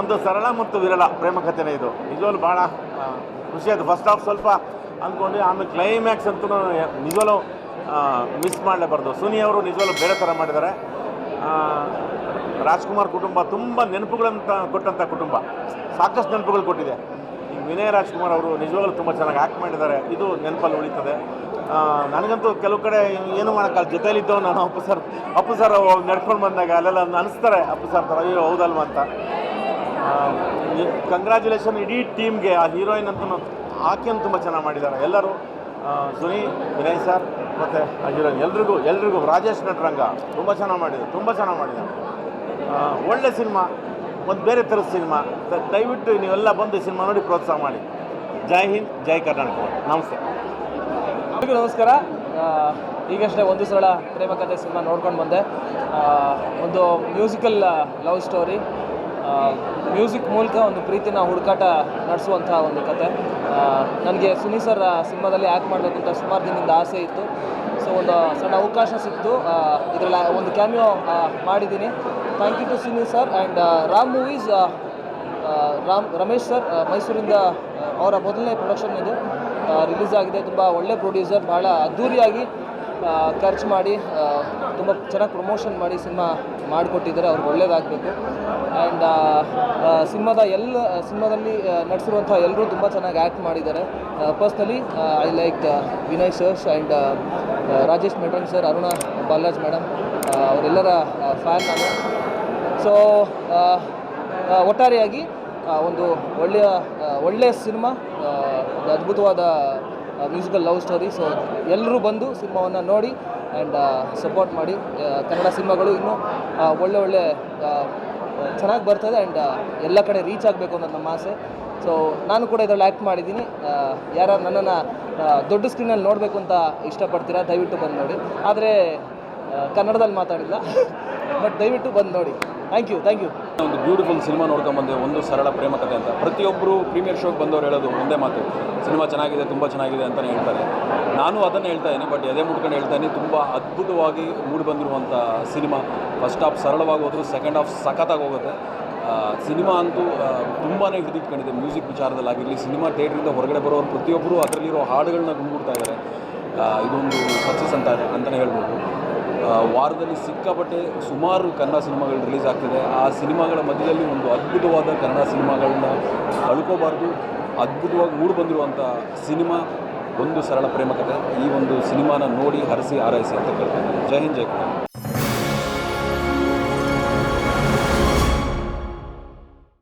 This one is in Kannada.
ಒಂದು ಸರಳ ಮತ್ತು ವಿರಳ ಪ್ರೇಮ ಕಥೆನೇ ಇದು. ನಿಜವಾಗ್ಲೂ ಭಾಳ ಖುಷಿ ಫಸ್ಟ್ ಹಾಫ್ ಸ್ವಲ್ಪ ಅಂದ್ಕೊಂಡು ಆಮೇಲೆ ಕ್ಲೈಮ್ಯಾಕ್ಸ್ ಅಂತೂ ನಿಜವಾಗ್ಲೂ ಮಿಸ್ ಮಾಡಲೇಬಾರ್ದು. ಸುನಿ ಅವರು ನಿಜವಾಗ್ಲೂ ಬೇರೆ ಥರ ಮಾಡಿದ್ದಾರೆ. ರಾಜ್ಕುಮಾರ್ ಕುಟುಂಬ ತುಂಬ ನೆನಪುಗಳಂತ ಕೊಟ್ಟಂಥ ಕುಟುಂಬ. ಸಾಕಷ್ಟು ನೆನಪುಗಳು ಕೊಟ್ಟಿದೆ. ಈಗ ವಿನಯ್ ರಾಜ್ಕುಮಾರ್ ಅವರು ನಿಜವಾಗ್ಲೂ ತುಂಬ ಚೆನ್ನಾಗಿ ಆ್ಯಕ್ಟ್ ಮಾಡಿದ್ದಾರೆ. ಇದು ನೆನಪಲ್ಲಿ ಉಳಿತದೆ. ನನಗಂತೂ ಕೆಲವು ಕಡೆ ಏನು ಮಾಡೋಕ್ಕಲ್ಲ ಜೊತೆಲಿದ್ದವು ನಾನು ಅಪ್ಪು ಸರ್ ಅಪ್ಪು ಸರ್ ನಡ್ಕೊಂಡು ಬಂದಾಗ ಅಲ್ಲೆಲ್ಲ ಅನಿಸ್ತಾರೆ. ಅಪ್ಪು ಸರ್ ಥರ ಅಯ್ಯೋ, ಹೌದಲ್ವ ಅಂತ. ಕಂಗ್ರ್ಯಾಚುಲೇಷನ್ ಇಡೀ ಟೀಮ್ಗೆ ಆ ಹೀರೋಯಿನ್ ಅಂತೂ ಆಕೆಯನ್ನು ತುಂಬ ಚೆನ್ನಾಗಿ ಮಾಡಿದ್ದಾರೆ. ಎಲ್ಲರೂ ಸುನಿ, ವಿನಯ್ ಸರ್ ಮತ್ತು ಆ ಹೀರೋಯಿನ್ ಎಲ್ರಿಗೂ ಎಲ್ರಿಗೂ ರಾಜೇಶ್ ನಟರಂಗ ತುಂಬ ಚೆನ್ನಾಗಿ ಮಾಡಿದ್ದಾರೆ, ತುಂಬ ಚೆನ್ನಾಗಿ ಮಾಡಿದ್ದಾರೆ. ಒಳ್ಳೆ ಸಿನಿಮಾ, ಒಂದು ಬೇರೆ ಥರದ ಸಿನಿಮಾ. ದಯವಿಟ್ಟು ನೀವೆಲ್ಲ ಬಂದು ಸಿನಿಮಾ ನೋಡಿ ಪ್ರೋತ್ಸಾಹ ಮಾಡಿ. ಜೈ ಹಿಂದ್, ಜೈ ಕರ್ನಾಟಕ. ನಮಸ್ತೆ. ಎಲ್ರಿಗೂ ನಮಸ್ಕಾರ. ಈಗಷ್ಟೇ ಒಂದು ಸಲ ಪ್ರೇಮ ಕಥೆ ಸಿನಿಮಾ ನೋಡ್ಕೊಂಡು ಬಂದೆ. ಒಂದು ಮ್ಯೂಸಿಕಲ್ ಲವ್ ಸ್ಟೋರಿ ಮ್ಯೂಸಿಕ್ ಮೂಲಕ ಒಂದು ಪ್ರೀತಿನ ಹುಡುಕಾಟ ನಡೆಸುವಂಥ ಒಂದು ಕತೆ. ನನಗೆ ಸುನಿ ಸರ್ ಸಿನಿಮಾದಲ್ಲಿ ಆ್ಯಕ್ಟ್ ಮಾಡಬೇಕು ಅಂತ ಸುಮಾರು ದಿನದಿಂದ ಆಸೆ ಇತ್ತು. ಸೊ, ಒಂದು ಸಣ್ಣ ಅವಕಾಶ ಸಿಕ್ತು ಇದರಲ್ಲಿ ಒಂದು ಕ್ಯಾಮಿಯೋ ಮಾಡಿದ್ದೀನಿ. Thank you to Suni sir and Ram Movies Ram Ramesh sir ಮೈಸೂರಿಂದ ಅವರ ಮೊದಲನೇ ಪ್ರೊಡಕ್ಷನ್ ಇದು. ರಿಲೀಸ್ ಆಗಿದೆ. ತುಂಬ ಒಳ್ಳೆ ಪ್ರೊಡ್ಯೂಸರ್ ಭಾಳ ಅದ್ಧೂರಿಯಾಗಿ ಖರ್ಚು ಮಾಡಿ ತುಂಬ ಚೆನ್ನಾಗಿ ಪ್ರಮೋಷನ್ ಮಾಡಿ ಸಿನಿಮಾ ಮಾಡಿಕೊಟ್ಟಿದ್ದಾರೆ, ಅವ್ರಿಗೆ ಒಳ್ಳೇದಾಗಬೇಕು. ಆ್ಯಂಡ್ ಸಿನಿಮಾದ ಎಲ್ಲ, ಸಿನಿಮಾದಲ್ಲಿ ನಡೆಸಿರುವಂಥ ಎಲ್ಲರೂ ತುಂಬ ಚೆನ್ನಾಗಿ ಆ್ಯಕ್ಟ್ ಮಾಡಿದ್ದಾರೆ. Personally I like Vinay sirs and Rajesh ಮೆಟ್ರನ್ sir Aruna Balaraj madam ಅವರೆಲ್ಲರ ಫ್ಯಾನ್ ನಾನು. ಸೊ ಒಟ್ಟಾರೆಯಾಗಿ ಒಂದು ಒಳ್ಳೆಯ ಒಳ್ಳೆಯ ಸಿನಿಮಾ ಒಂದು ಅದ್ಭುತವಾದ ಮ್ಯೂಸಿಕಲ್ ಲವ್ ಸ್ಟೋರಿ ಸೊ ಎಲ್ಲರೂ ಬಂದು ಸಿನಿಮಾವನ್ನು ನೋಡಿ ಆ್ಯಂಡ್ ಸಪೋರ್ಟ್ ಮಾಡಿ. ಕನ್ನಡ ಸಿನಿಮಾಗಳು ಇನ್ನೂ ಒಳ್ಳೆ ಒಳ್ಳೆ ಚೆನ್ನಾಗಿ ಬರ್ತದೆ ಆ್ಯಂಡ್ ಎಲ್ಲ ಕಡೆ ರೀಚ್ ಆಗಬೇಕು ಅನ್ನೋದು ನಮ್ಮ ಆಸೆ. ಸೊ ನಾನು ಕೂಡ ಇದರಲ್ಲಿ ಆ್ಯಕ್ಟ್ ಮಾಡಿದ್ದೀನಿ. ಯಾರು ನನ್ನನ್ನು ದೊಡ್ಡ ಸ್ಕ್ರೀನಲ್ಲಿ ನೋಡಬೇಕು ಅಂತ ಇಷ್ಟಪಡ್ತೀರಾ, ದಯವಿಟ್ಟು ಬಂದು ನೋಡಿ. ಆದರೆ ಕನ್ನಡದಲ್ಲಿ ಮಾತಾಡಿಲ್ಲ. ಬಟ್ ದಯವಿಟ್ಟು ಬಂದು ನೋಡಿ. ಥ್ಯಾಂಕ್ ಯು ಥ್ಯಾಂಕ್ ಯು ಒಂದು ಬ್ಯೂಟಿಫುಲ್ ಸಿನಿಮಾ ನೋಡ್ಕೊಂಬಂದೆ ಒಂದು ಸರಳ ಪ್ರೇಮ ಕಥೆ ಅಂತ. ಪ್ರತಿಯೊಬ್ಬರು ಪ್ರೀಮಿಯರ್ ಶೋಗೆ ಬಂದವರು ಹೇಳೋದು ಒಂದೇ ಮಾತು. ಸಿನಿಮಾ ಚೆನ್ನಾಗಿದೆ, ತುಂಬ ಚೆನ್ನಾಗಿದೆ ಅಂತಲೇ ಹೇಳ್ತಾರೆ. ನಾನು ಅದನ್ನು ಹೇಳ್ತಾ ಇದ್ದೀನಿ ಬಟ್ ಎದೆ ಮುಟ್ಕೊಂಡು ಹೇಳ್ತಾ ಇದ್ದೀನಿ, ತುಂಬ ಅದ್ಭುತವಾಗಿ ಮೂಡಿ ಬಂದಿರುವಂಥ ಸಿನಿಮಾ ಫಸ್ಟ್ ಹಾಫ್ ಸರಳವಾಗಿ ಹೋದರೂ ಸೆಕೆಂಡ್ ಹಾಫ್ ಸಖತ್ತಾಗಿ ಹೋಗುತ್ತೆ. ಸಿನಿಮಾ ಅಂತೂ ತುಂಬಾ ಹಿಡಿದಿಟ್ಕೊಂಡಿದೆ ಮ್ಯೂಸಿಕ್ ವಿಚಾರದಲ್ಲಾಗಿರಲಿ ಸಿನಿಮಾ ಥಿಯೇಟ್ರಿಂದ ಹೊರಗಡೆ ಬರೋರು ಪ್ರತಿಯೊಬ್ಬರು ಅದರಲ್ಲಿರೋ ಹಾಡುಗಳನ್ನ ಗುಂಗುಡ್ತಾ ಇದ್ದಾರೆ. ಇದೊಂದು ಸಕ್ಸಸ್ ಅಂತ ಅಂತಲೇ ಹೇಳ್ಬೋದು. ವಾರದಲ್ಲಿ ಸಿಕ್ಕಾಪಟ್ಟೆ ಸುಮಾರು ಕನ್ನಡ ಸಿನಿಮಾಗಳು ರಿಲೀಸ್ ಆಗ್ತಿದೆ. ಆ ಸಿನಿಮಾಗಳ ಮಧ್ಯದಲ್ಲಿ ಒಂದು ಅದ್ಭುತವಾದ ಕನ್ನಡ ಸಿನಿಮಾಗಳನ್ನ ಕಳ್ಕೋಬಾರ್ದು ಅದ್ಭುತವಾಗಿ ಮೂಡಿ ಬಂದಿರುವಂಥ ಸಿನಿಮಾ, ಒಂದು ಸರಳ ಪ್ರೇಮ ಕಥೆ ಈ ಒಂದು ಸಿನಿಮಾನ ನೋಡಿ ಹರಿಸಿ, ಆರೈಸಿ ಅಂತ ಕೇಳ್ತೀನಿ ಜೈ ಹಿಂದ್, ಜೈ